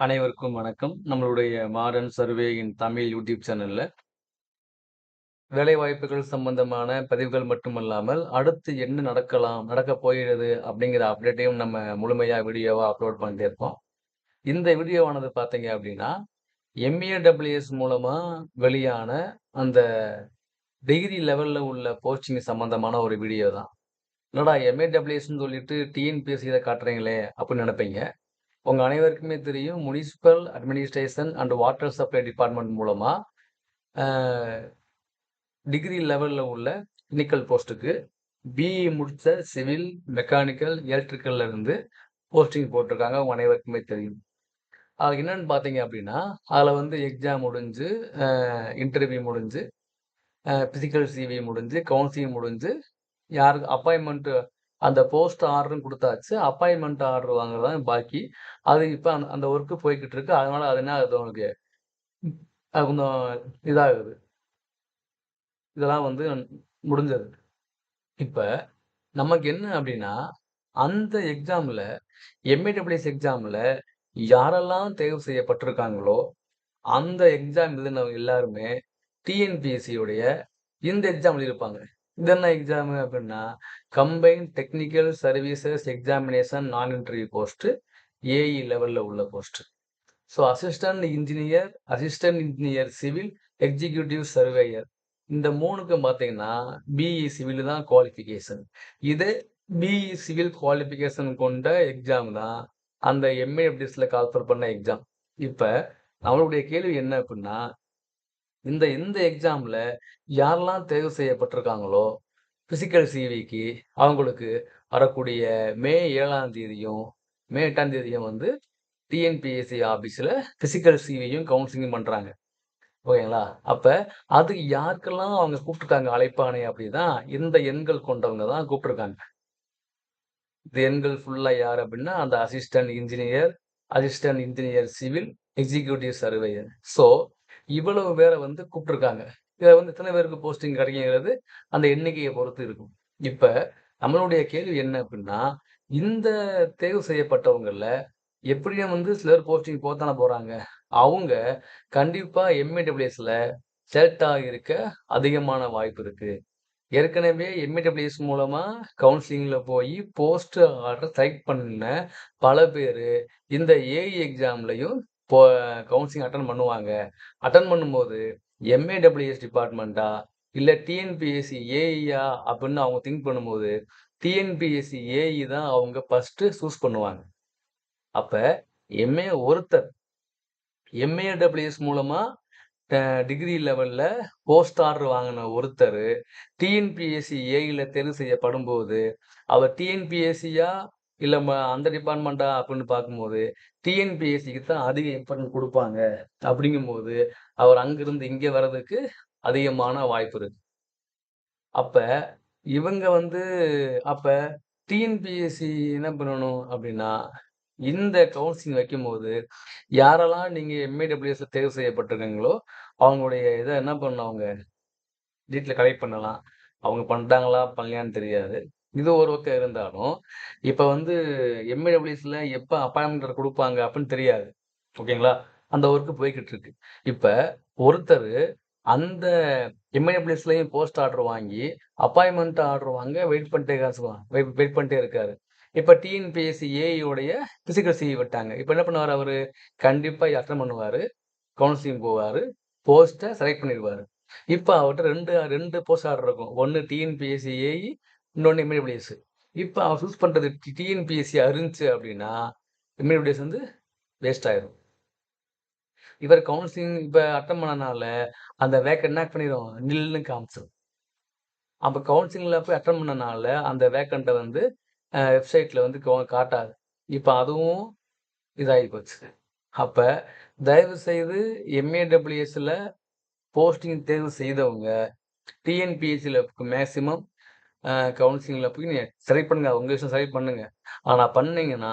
அனைவருக்கும் வணக்கம். நம்மளுடைய modern survey in Tamil YouTube சேனல்ல வேலைவாய்ப்புகள் சம்பந்தமான பதிவுகள் மட்டுமல்லாமல், அடுத்து என்ன நடக்கலாம், நடக்கப் போகிறது அப்படிங்கிற அப்டேட்டையும் நம்ம முழுமையா வீடியோவா அப்லோட் பண்ணிட்டே இருக்கோம். இந்த வீடியோவானது பார்த்தீங்க அப்படின்னா, எம்.ஏ.டபிள்யூ.எஸ் மூலமா வெளியான அந்த டிகிரி லெவல்ல உள்ள போஸ்டிங் சம்பந்தமான ஒரு வீடியோ தான். என்னடா எம்.ஏ.டபிள்யூ.எஸ்ன்னு சொல்லிட்டு டிஎன்பிஎஸ்சில காட்டுறீங்களே அப்படின்னு நினைப்பீங்க. உங்க அனைவருக்குமே தெரியும் municipal administration and water supply department மூலமா டிகிரி லெவல்ல உள்ள கிளினிக்கல் போஸ்ட்டுக்கு பிஇ முடிச்ச சிவில், மெக்கானிக்கல், எலக்ட்ரிக்கல்ல இருந்து போஸ்டிங் போட்டிருக்காங்க. உங்க அனைவருக்குமே தெரியும். அது என்னன்னு பார்த்தீங்க அப்படின்னா, அதில் வந்து எக்ஸாம் முடிஞ்சு, இன்டர்வியூ முடிஞ்சு, அ பிசிக்கல் சிவி முடிஞ்சு, கவுன்சிலிங் முடிஞ்சு, யாருக்கு அப்பாயின்மெண்ட்டு அந்த போஸ்ட் ஆர்டரும் கொடுத்தாச்சு அப்பாயின்மெண்ட் ஆர்டர் வாங்குறது தான் பாக்கி. அது இப்போ அந்த அந்த ஒர்க்கு போய்கிட்டு இருக்கு. அதனால அது என்ன ஆகுது உங்களுக்கு அது கொஞ்சம் இதாகுது. இதெல்லாம் வந்து முடிஞ்சது. இப்போ நமக்கு என்ன அப்படின்னா, அந்த எக்ஸாமில் எம்.ஏ.டபிள்யூஎஸ் எக்ஸாமில் யாரெல்லாம் தேர்வு செய்யப்பட்டிருக்காங்களோ, அந்த எக்ஸாம் எழுதினவங்க எல்லாருமே டிஎன்பிஎஸ்சியுடைய இந்த எக்ஸாம் எழுதியிருப்பாங்க. இதென்ன எக்ஸாம் அப்படின்னா, combine technical services examination non interview post AE லெவலில் உள்ள post so assistant engineer, assistant engineer civil, executive surveyor இந்த மூணுக்கும் பார்த்தீங்கன்னா, பிஇ சிவில் தான் குவாலிஃபிகேஷன். இது பிஇ சிவில் குவாலிஃபிகேஷன் கொண்ட எக்ஸாம் தான் அந்த எம்.ஏ.டபிள்யூஎஸ்ல கால்ஃபர் பண்ண எக்ஸாம். இப்போ நம்மளுடைய கேள்வி என்ன அப்படின்னா, இந்த இந்த எக்ஸாமில் யாரெல்லாம் தேர்வு செய்யப்பட்டிருக்காங்களோ, பிசிக்கல் சிவிக்கு அவங்களுக்கு வரக்கூடிய மே ஏழாம் தேதியும், மே எட்டாம் தேதியும் வந்து டிஎன்பிஎஸ்சி ஆஃபீஸில் பிசிக்கல் சிவியும் கவுன்சிலிங்கும் பண்ணுறாங்க ஓகேங்களா? அப்போ அதுக்கு யாருக்கெல்லாம் அவங்க கூப்பிட்டுருக்காங்க அழைப்பானை அப்படின்னா, இந்த எண்கள் கொண்டவங்க தான் கூப்பிட்டுருக்காங்க. இந்த எண்கள் ஃபுல்லாக யார் அப்படின்னா, அந்த assistant engineer, assistant engineer civil, executive surveyor. So இவ்வளவு பேரை வந்து கூப்பிட்டுருக்காங்க. இதை வந்து எத்தனை பேருக்கு போஸ்டிங் கிடைக்குங்கிறது அந்த எண்ணிக்கையை பொறுத்து இருக்கும். இப்ப நம்மளுடைய கேள்வி என்ன அப்படின்னா, இந்த தேர்வு செய்யப்பட்டவங்களில் எப்படியும் வந்து சிலர் போஸ்டிங் போத்தானே போறாங்க. அவங்க கண்டிப்பா எம்.ஏ.டபிள்யூஎஸ்ல செலக்ட் ஆகியிருக்க அதிகமான வாய்ப்பு இருக்கு. ஏற்கனவே எம்.ஏ.டபிள்யூஎஸ் மூலமா கவுன்சிலிங்ல போயி போஸ்ட் ஆர்டர் செலக்ட் பண்ண பல பேரு இந்த ஏஇ எக்ஸாம்லயும் இப்போ கவுன்சிலிங் அட்டன் பண்ணுவாங்க. அட்டன் பண்ணும்போது எம்.ஏ.டபிள்யூஎஸ் டிபார்ட்மெண்ட்டா, இல்லை டிஎன்பிஎஸ்சி ஏஇயா அப்படின்னு அவங்க திங்க் பண்ணும்போது, டிஎன்பிஎஸ்சி ஏஇ தான் அவங்க ஃபஸ்ட்டு சூஸ் பண்ணுவாங்க. அப்ப எம்.ஏ. ஒருத்தர் எம்.ஏ.டபிள்யூஎஸ் மூலமா டிகிரி லெவல்ல போஸ்ட் ஆர்டர் வாங்கின ஒருத்தர் டிஎன்பிஎஸ்சி ஏஇயில் தேர்வு செய்யப்படும்போது, அவர் டிஎன்பிஎஸ்சியா இல்லை அந்த டிபார்ட்மெண்ட்டா அப்படின்னு பார்க்கும்போது, டிஎன்பிஎஸ்சிக்கு தான் அதிக இம்பார்ட்டன்ட் குடுப்பாங்க. அப்படிங்கும்போது, அவர் அங்கிருந்து இங்க வர்றதுக்கு அதிகமான வாய்ப்பு இருக்கு. அப்ப இவங்க வந்து அப்ப டிஎன்பிஎஸ்சி என்ன பண்ணணும் அப்படின்னா, இந்த கவுன்சிலிங் வைக்கும்போது, யாரெல்லாம் நீங்க எம்.ஏ.டபிள்யூஎஸ்ல தேர்வு செய்யப்பட்டிருக்கீங்களோ, அவங்களுடைய இத என்ன பண்ணணும் அவங்க டீட்டெயில் கலெக்ட் பண்ணலாம். அவங்க பண்ணிட்டாங்களா பண்ணலையான்னு தெரியாது. இது ஒரு பக்கம் இருந்தாலும், இப்ப வந்து எம்.ஏ.டபிள்யூஎஸ்ல எப்ப அப்பாயின்மெண்ட் கொடுப்பாங்க அப்படின்னு தெரியாது. ஓகேங்களா? அந்த ஒர்க்கு போய்கிட்டு இருக்கு. இப்ப ஒருத்தர் அந்த எம்.ஏ.டபிள்யூஎஸ்லயும் போஸ்ட் ஆர்டர் வாங்கி, அப்பாயின்மெண்ட் ஆர்டர் வாங்க வெயிட் பண்ணிட்டே இருக்காரு வெயிட் வெயிட் பண்ணிட்டே இருக்காரு. இப்ப டிஎன்பிஎஸ்சி ஏஐயோடைய பிசிக்கல் சிஇ விட்டாங்க. இப்ப என்ன பண்ணுவாரு அவரு? கண்டிப்பாக அட்டன் பண்ணுவாரு. கவுன்சிலிங் போவாரு. போஸ்ட்டை செலக்ட் பண்ணிடுவார் இப்போ அவர்கிட்ட ரெண்டு ரெண்டு போஸ்ட் ஆர்டர் இருக்கும். ஒன்று டிஎன்பிஎஸ்சி ஏஇ, இன்னொன்று எம்.ஏ.டபிள்யூஎஸ். இப்போ அவர் சூஸ் பண்ணுறது டிஎன்பிஎஸ்சி அறிஞ்சு அப்படின்னா, எம்.ஏ.டபிள்யூஎஸ் வந்து வேஸ்ட் ஆயிரும். இவர் கவுன்சிலிங் இப்போ அட்டன் பண்ணனால, அந்த வேக்கன் என்ன பண்ணிடும் நில்லுன்னு காமிச்சிடும் அப்போ கவுன்சிலிங்கில் போய் அட்டன் பண்ணனால, அந்த வேக்கண்ட்டை வந்து வெப்சைட்டில் வந்து காட்டாது. இப்போ அதுவும் இதாகி போச்சு. அப்போ தயவு செய்து எம்.ஏ.டபிள்யூஎஸ்ல போஸ்டிங் தேர்வு செய்தவங்க, டிஎன்பிஎஸ்சியில் மேக்ஸிமம் கவுன்சிலிங்கில் கவுன்சிலிங்ல போய் நீங்கள் செலக்ட் பண்ணுங்க. உங்கள் விஷயம் செலக்ட் பண்ணுங்க. ஆனால் பண்ணீங்கன்னா,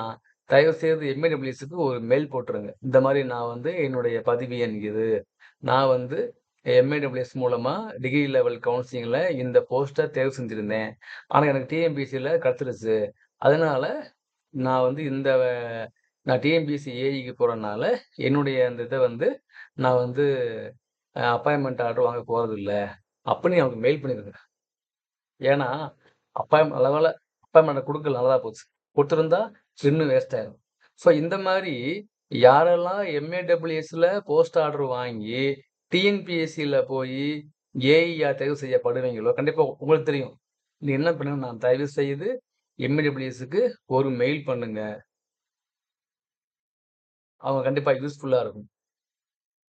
தயவு செய்து எம்.ஏ.டபிள்யூஎஸ்க்கு ஒரு மெயில் போட்டுருங்க. இந்த மாதிரி நான் வந்து என்னுடைய பதிவு எண் இது. நான் வந்து எம்.ஏ.டபிள்யூஎஸ் மூலமாக டிகிரி லெவல் கவுன்சிலிங்கில் இந்த போஸ்ட்டை தேர்வு செஞ்சுருந்தேன் ஆனால் எனக்கு டிஎம்பிசியில் கிடச்சிருச்சு அதனால் நான் வந்து இந்த நான் டிஎம்பிசி ஏஇக்கு போகிறனால என்னுடைய அந்த இதை வந்து நான் வந்து அப்பாயின்மெண்ட் ஆர்டர் வாங்க போகிறதில்ல அப்படின்னு நீ அவனுக்கு மெயில் பண்ணிடுங்க ஏன்னா, அப்பா அளவில் வேள அப்பாயின்ட்மென்ட் குடுக்கல போச்சு. கொடுத்துருந்தா இன்னும் வேஸ்ட் ஆயிடும் ஸோ இந்த மாதிரி யாரெல்லாம் எம்ஏடபிள்யூஎஸ்ல போஸ்ட் ஆர்டர் வாங்கி, டிஎன்பிஎஸ்சியில் போய் ஏஐயா தேர்வு செய்யப்படுவீங்களோ, கண்டிப்பாக உங்களுக்கு தெரியும். நீ என்ன பண்ணுங்க, நான் தயவு செய்து எம்ஏடபிள்யூஎஸ்க்கு ஒரு மெயில் பண்ணுங்க. அவங்க கண்டிப்பாக யூஸ்ஃபுல்லாக இருக்கும்.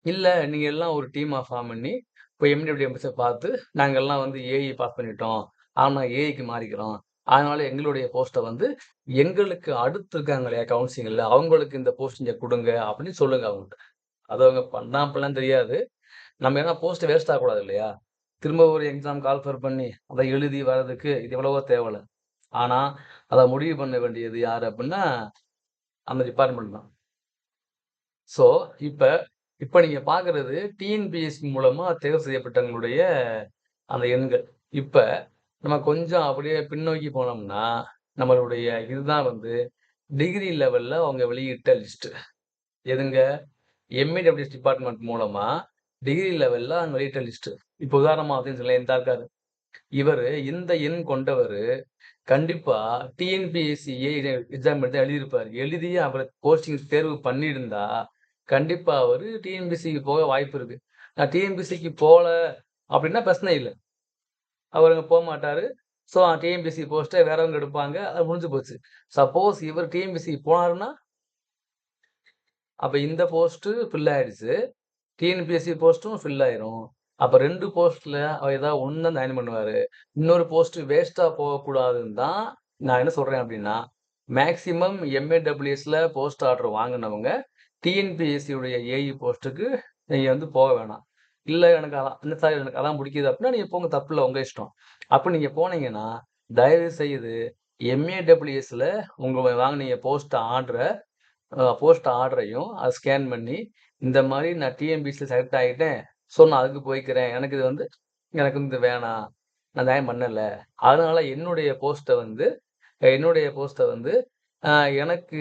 இல்லை நீங்கள் எல்லாம் ஒரு டீமாக ஃபார்ம் பண்ணி, இப்போ எம்ஏடபிள்யூஎஸ பார்த்து, நாங்க எல்லாம் வந்து ஏஇ பாஸ் பண்ணிட்டோம். ஆனா ஏஇக்கு மாறிக்கிறோம். அதனால எங்களுடைய போஸ்ட்டை வந்து எங்களுக்கு அடுத்து இருக்காங்க இல்லையா கவுன்சிலிங்ல, அவங்களுக்கு இந்த போஸ்ட் இங்கே குடுங்க அப்படின்னு சொல்லுங்க அவங்கள்ட்ட அது அவங்க பண்ணாமலாம் தெரியாது. நம்ம ஏன்னா போஸ்ட் வேஸ்ட் ஆகக்கூடாது இல்லையா? திரும்ப ஒரு எக்ஸாம் கால்ஃபர் பண்ணி, அத எழுதி வர்றதுக்கு இது எவ்வளவோ தேவையில்லை ஆனா, அத முடிவு பண்ண வேண்டியது யாரு அப்படின்னா, அந்த டிபார்ட்மெண்ட் தான். ஸோ, இப்ப இப்ப நீங்க பாக்குறது டிஎன்பிஎஸ்சி மூலமா தேர்வு செய்யப்பட்டவங்களுடைய அந்த எண்கள். இப்ப நம்ம கொஞ்சம் அப்படியே பின்னோக்கி போனோம்னா, நம்மளுடைய இதுதான் வந்து டிகிரி லெவல்ல அவங்க வெளியிட்ட லிஸ்ட். எதுங்க? எம்இடபிள்யூஎஸ் டிபார்ட்மெண்ட் மூலமா டிகிரி லெவல்ல அவங்க வெளியிட்ட லிஸ்ட். இப்ப உதாரணமா அப்படின்னு வச்சுக்கோங்களேன், இந்தா இருக்காரு. இவரு இந்த எண் கொண்டவரு கண்டிப்பா டிஎன்பிஎஸ்சி ஏ எக்ஸாம் எழுதி எழுதியிருப்பார் எழுதியே அவரை கோச்சிங் தேர்வு பண்ணியிருந்தா, கண்டிப்பாக அவர் டிஎன்பிசிக்கு போக வாய்ப்பு இருக்கு. நான் டிஎன்பிசிக்கு போகல அப்படின்னா பிரச்சனை இல்லை அவர் அங்கே போக மாட்டார் ஸோ டிஎன்பிசி போஸ்ட்டை வேறவங்க எடுப்பாங்க. அது முடிஞ்சு போச்சு. சப்போஸ் இவர் டிஎன்பிஎஸ்சிக்கு போனாருன்னா அப்போ இந்த போஸ்ட்டு ஃபில் ஆயிடுச்சு. டிஎன்பிஎஸ்சி போஸ்ட்டும் ஃபில் ஆயிரும். அப்போ ரெண்டு போஸ்ட்டில் அவர் ஏதாவது ஒன்று தான் ஜாயின் பண்ணுவார் இன்னொரு போஸ்ட் வேஸ்ட்டாக போகக்கூடாதுன்னு தான் நான் என்ன சொல்கிறேன் அப்படின்னா, மேக்ஸிமம் எம்ஏடபிள்யூஎஸில் போஸ்ட் ஆர்டர் வாங்கினவங்க டிஎன்பிஎஸ்சியுடைய ஏஇ போஸ்ட்டுக்கு நீங்கள் வந்து போக வேணாம். இல்லை எனக்கு அதான் இல்ல சார் எனக்கு அதான் பிடிக்குது அப்படின்னா, நீங்கள் போங்க தப்பு இல்லை உங்கள் இஷ்டம். அப்போ நீங்கள் போனீங்கன்னா, தயவு செய்து எம்ஏடபிள்யூஎஸில் உங்களை வாங்கினீங்க போஸ்ட் ஆர்டரை போஸ்ட் ஆர்டரையும் அதை ஸ்கேன் பண்ணி, இந்த மாதிரி நான் டிஎன்பிஎஸ்சியில் செலக்ட் ஆகிட்டேன் ஸோ நான் அதுக்கு போய்க்கிறேன். எனக்கு இது வந்து எனக்கு இது வேணாம். நான் தயம் பண்ணலை அதனால் என்னுடைய போஸ்ட்டை வந்து என்னுடைய போஸ்ட்டை வந்து எனக்கு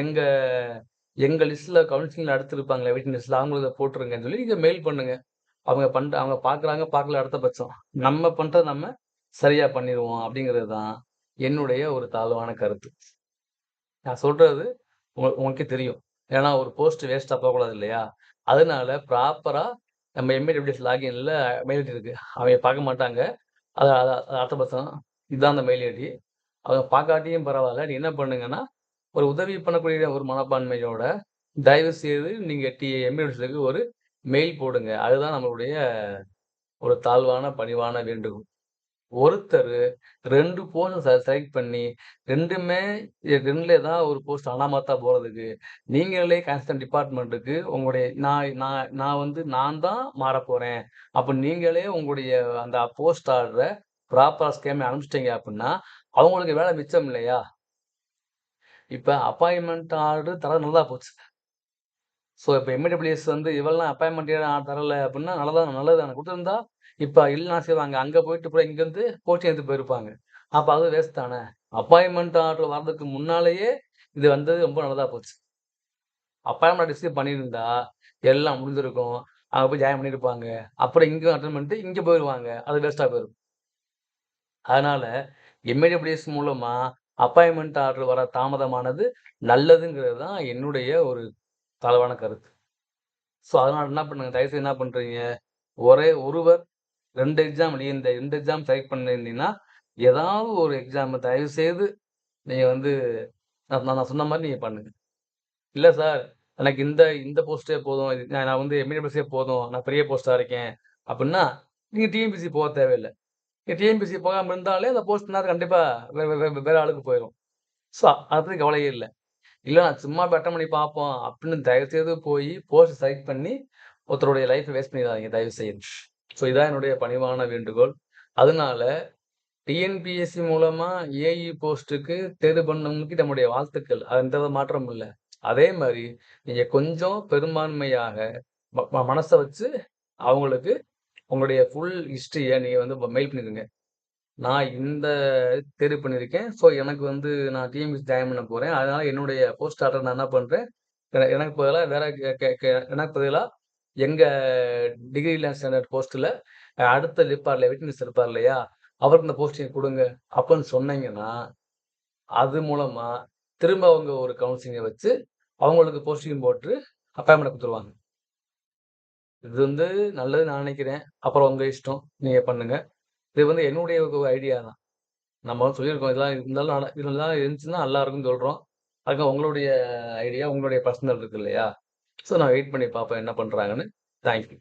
எங்கள் எங்கள் லிஸ்ட்டில் கவுன்சிலிங் நடத்திருப்பாங்களே அடுத்திருப்பாங்களே வெயிட்டிங் லிஸ்ட்டில் அவங்களுக்கு போட்டுருங்கன்னு சொல்லி நீங்கள் மெயில் பண்ணுங்க. அவங்க பண்ணுற அவங்க பார்க்குறாங்க, பார்க்கல அடுத்த பட்சம். நம்ம பண்ணுறது நம்ம சரியாக பண்ணிடுவோம் அப்படிங்கிறது தான் என்னுடைய ஒரு தாழ்வான கருத்து. நான் சொல்கிறது உங்க உங்களுக்கே தெரியும். ஏன்னா ஒரு போஸ்ட் வேஸ்ட்டாக போகக்கூடாது இல்லையா? அதனால ப்ராப்பராக நம்ம எம்ஏடபிள்யூஎஸ் லாகின்ல மெயில் ஐடி இருக்கு. அவங்க பார்க்க மாட்டாங்க. அதை அத அடுத்த பட்சம் இதான் அந்த மெயில் ஐடி. அவங்க பார்க்காட்டியும் பரவாயில்ல நீ என்ன பண்ணுங்கன்னா, ஒரு உதவி பண்ணக்கூடிய ஒரு மனப்பான்மையோட, தயவு செய்து நீங்க டி எம்எல்சிக்கு ஒரு மெயில் போடுங்க. அதுதான் நம்மளுடைய ஒரு தாழ்வான பணிவான வேண்டுகோள். ஒருத்தர் ரெண்டு போஸ்ட் செலக்ட் பண்ணி ரெண்டுமே ரெண்டுல தான் ஒரு போஸ்ட் அனாமத்தா போறதுக்கு, நீங்களே கன்சர்ன் டிபார்ட்மெண்ட்டுக்கு உங்களுடைய நான் நான் நான் வந்து நான் தான் மாற போறேன் அப்போ நீங்களே உங்களுடைய அந்த போஸ்ட் ஆடுற ப்ராப்பராக ஸ்கேம் அனுப்பிச்சிட்டிங்க அனுப்பிச்சிட்டீங்க அப்படின்னா, அவங்களுக்கு வேலை மிச்சம் இல்லையா? இப்போ அப்பாயின்மெண்ட் ஆர்டர் தர நல்லா போச்சு. ஸோ இப்போ எம்ஏடபிள்யூஎஸ் வந்து இவெல்லாம் அப்பாயின்மெண்ட் ஏன் தரலை அப்படின்னா, நல்லதான் நல்லது தானே. கொடுத்துருந்தா இப்போ இல்லைனா செய்வாங்க. அங்கே போயிட்டு கூட இங்கேருந்து போட்டி எடுத்து போயிருப்பாங்க. அப்போ அது வேஸ்ட் தானே. அப்பாயின்மெண்ட் ஆர்டர் வர்றதுக்கு முன்னாலேயே இது வந்தது ரொம்ப நல்லதாக போச்சு. அப்பாயின்மெண்ட் ரிசீவ் பண்ணியிருந்தா, எல்லாம் முடிஞ்சிருக்கும். அங்கே போய் ஜாயின் பண்ணியிருப்பாங்க. அப்புறம் இங்கே அட்டன் பண்ணிட்டு இங்கே போயிடுவாங்க அது வேஸ்ட்டாக போயிடும் அதனால் எம்ஏடபிள்யூஎஸ் மூலமாக அப்பாயின்மெண்ட் ஆர்டர் வர தாமதமானது நல்லதுங்கிறது தான் என்னுடைய ஒரு தாழ்வான கருத்து. ஸோ அதனால் என்ன பண்ணுங்க, தயவுசெய்து என்ன பண்ணுறீங்க ஒரே ஒருவர் ரெண்டு எக்ஸாம் நீங்க இந்த ரெண்டு எக்ஸாம் செலக்ட் பண்ணியிருந்தீங்கன்னா, ஏதாவது ஒரு எக்ஸாம் தயவுசெய்து நீங்கள் வந்து நான் நான் சொன்ன மாதிரி நீங்கள் பண்ணுங்கள் இல்லை சார், எனக்கு இந்த இந்த போஸ்ட்டே போதும். இது நான் வந்து எம்ஏடபிள்யூஎஸ்ஸே போதும். நான் பெரிய போஸ்ட்டாக இருக்கேன். அப்படின்னா, நீங்கள் டிஎம்பிசி போக தேவையில்லை டிஎன்பிசி டிஎன்பிஎஸ்சி இருந்தாலே அந்த போஸ்ட் நேரம் கண்டிப்பாக வேறு வேற ஆளுக்கு போயிடும் ஸோ அத கவலையே இல்லை இல்லை நான் சும்மா போய் பண்ணி பார்ப்போம் அப்படின்னு தயவுசெய்து போய் போஸ்ட் செலக்ட் பண்ணி ஒருத்தருடைய லைஃப்பை வேஸ்ட் பண்ணிறாதீங்க தயவுசெய்து. ஸோ இதான் என்னுடைய பணிவான வேண்டுகோள். அதனால டிஎன்பிஎஸ்சி மூலமாக ஏஇ போஸ்ட்டுக்கு தேர்வு பண்ணவங்களுக்கு நம்முடைய வாழ்த்துக்கள். அது எந்த வித மாற்றமும் அதே மாதிரி நீங்கள் கொஞ்சம் பெரும்பான்மையாக ம வச்சு அவங்களுக்கு உங்களுடைய ஃபுல் ஹிஸ்ட்ரியை நீங்கள் வந்து மெயில் பண்ணிக்கோங்க நான் இந்த தேர்வு பண்ணியிருக்கேன். ஸோ எனக்கு வந்து நான் டிஎம்எஸ் ஜாயின் பண்ண போகிறேன் அதனால் என்னுடைய போஸ்ட் ஆர்டர் நான் என்ன பண்ணுறேன் எனக்கு பதிலாக வேற எனக்கு பதிலாக எங்கள் டிகிரி ஸ்டாண்டர்ட் போஸ்ட்டில் அடுத்த லிப்பார்லையா வெயிட்னஸ் இருப்பார் இல்லையா? அவருக்கு இந்த போஸ்டிங் கொடுங்க. அப்படின்னு சொன்னீங்கன்னா, அது மூலமாக திரும்ப அவங்க ஒரு கவுன்சிலிங்கை வச்சு, அவங்களுக்கு போஸ்டிங் போட்டு அப்பாயின்மெண்ட் கொடுத்துருவாங்க. இது வந்து நல்லதுன்னு நான் நினைக்கிறேன். அப்புறம் உங்க இஷ்டம். நீங்க பண்ணுங்க. இது வந்து என்னுடைய ஒரு ஐடியா தான். நம்ம சொல்லியிருக்கோம். இதெல்லாம் இருந்தாலும் நட இதெல்லாம் இருந்துச்சுன்னா நல்லா இருக்கும்னு சொல்றோம். அதுக்கு உங்களுடைய ஐடியா, உங்களுடைய பர்சனல் இருக்கு இல்லையா? ஸோ நான் வெயிட் பண்ணி பார்ப்பேன் என்ன பண்றாங்கன்னு. Thank you.